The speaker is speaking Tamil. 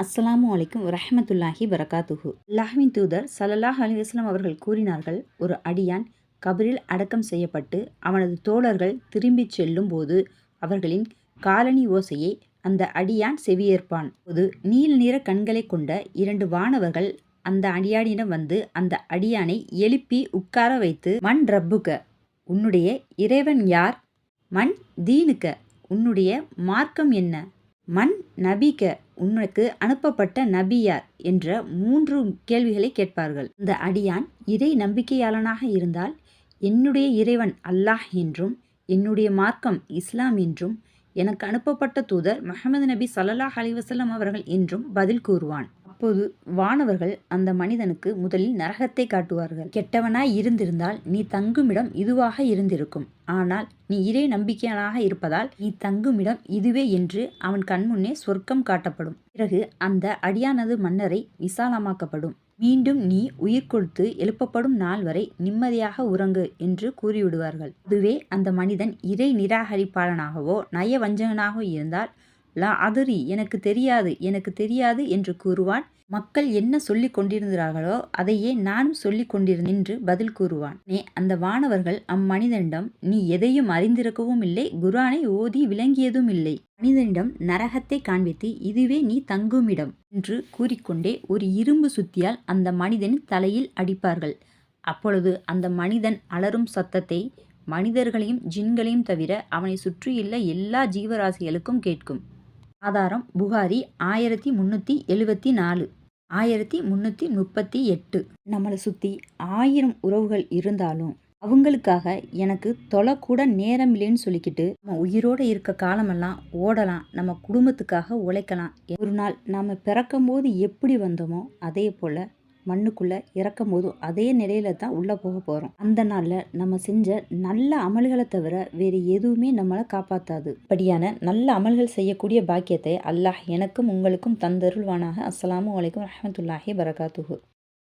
அஸ்லாம் அலைக்கும் ரஹமத்துல்லாஹி வரகாத்துஹு. அல்லாஹின் தூதர் சலல்லாஹ் அலைஹி அவர்கள் கூறினார்கள் ஒரு அடியான் கபரில் அடக்கம் செய்யப்பட்டு அவனது தோழர்கள் திரும்பிச் செல்லும் போது அவர்களின் காலனி ஓசையை அந்த அடியான் செவியேற்பான். போது நீல நிற கண்களைக் கொண்ட இரண்டு வானவர்கள் அந்த அடியானிடம் வந்து அந்த அடியானை எழுப்பி உட்கார வைத்து மண் ரப்புக உன்னுடைய இறைவன் யார்? மண் தீனுக்க உன்னுடைய மார்க்கம் என்ன? மண் நபிக்க உனக்கு அனுப்பப்பட்ட நபி யார்? என்ற மூன்று கேள்விகளை கேட்பார்கள். இந்த அடியான் இறை நம்பிக்கையாளனாக இருந்தால் என்னுடைய இறைவன் அல்லாஹ் என்றும் என்னுடைய மார்க்கம் இஸ்லாம் என்றும் எனக்கு அனுப்பப்பட்ட தூதர் முஹம்மது நபி சல்லாஹ் அலிவசல்லம் அவர்கள் என்றும் பதில் கூறுவான். அப்போது வானவர்கள் அந்த மனிதனுக்கு முதலில் நரகத்தை காட்டுவார்கள். கெட்டவனாய் இருந்திருந்தால் நீ தங்குமிடம் இதுவாக இருந்திருக்கும். ஆனால் நீ இறை நம்பிக்கையானாக இருப்பதால் நீ தங்குமிடம் இதுவே என்று அவன் கண்முன்னே சொர்க்கம் காட்டப்படும். பிறகு அந்த அடியானது மன்னரை விசாலமாக்கப்படும். மீண்டும் நீ உயிர் கொடுத்து எழுப்பப்படும் நாள் வரை நிம்மதியாக உறங்கு என்று கூறிவிடுவார்கள். அதுவே அந்த மனிதன் இறை நிராகரிப்பாளனாகவோ நயவஞ்சகனாகவோ இருந்தால் லா அதுரி எனக்கு தெரியாது எனக்கு தெரியாது என்று கூறுவான். மக்கள் என்ன சொல்லிக் கொண்டிருந்தார்களோ அதையே நானும் சொல்லிக் கொண்டிருந்தேன் என்று பதில் கூறுவான். நே அந்த வானவர்கள் அம்மனிதனிடம் நீ எதையும் அறிந்திருக்கவும் இல்லை குரானை ஓதி விளங்கியதும் இல்லை. மனிதனிடம் நரகத்தை காண்பித்து இதுவே நீ தங்குமிடம் என்று கூறிக்கொண்டே ஒரு இரும்பு சுத்தியால் அந்த மனிதனின் தலையில் அடிப்பார்கள். அப்பொழுது அந்த மனிதன் அலரும் சத்தத்தை மனிதர்களையும் ஜின்களையும் தவிர அவனை சுற்றியுள்ள எல்லா ஜீவராசிகளுக்கும் கேட்கும். ஆதாரம் புகாரி ஆயிரத்தி முந்நூற்றி எழுபத்தி நாலு. ஆயிரத்தி முந்நூற்றி முப்பத்தி எட்டு. நம்மளை சுற்றி ஆயிரம் உறவுகள் இருந்தாலும் அவங்களுக்காக எனக்கு தொலை கூட நேரம் இல்லைன்னு சொல்லிக்கிட்டு நம்ம உயிரோடு இருக்க காலமெல்லாம் ஓடலாம் நம்ம குடும்பத்துக்காக உழைக்கலாம். ஒரு நாள் நம்ம பிறக்கும்போது எப்படி வந்தோமோ அதே போல் மண்ணுக்குள்ளே இறக்கும் போதும் அதே நிலையில தான் உள்ளே போக போகிறோம் அந்த நாளில் நம்ம செஞ்ச நல்ல அமல்களை தவிர வேறு எதுவுமே நம்மளை காப்பாற்றாது இப்படியான நல்ல அமல்கள் செய்யக்கூடிய பாக்கியத்தை அல்லாஹ் எனக்கும் உங்களுக்கும் தந்தருள்வானாக. அஸ்லாம் வலைக்கம் ரஹமத்துல்லாஹி பரகாத்துகு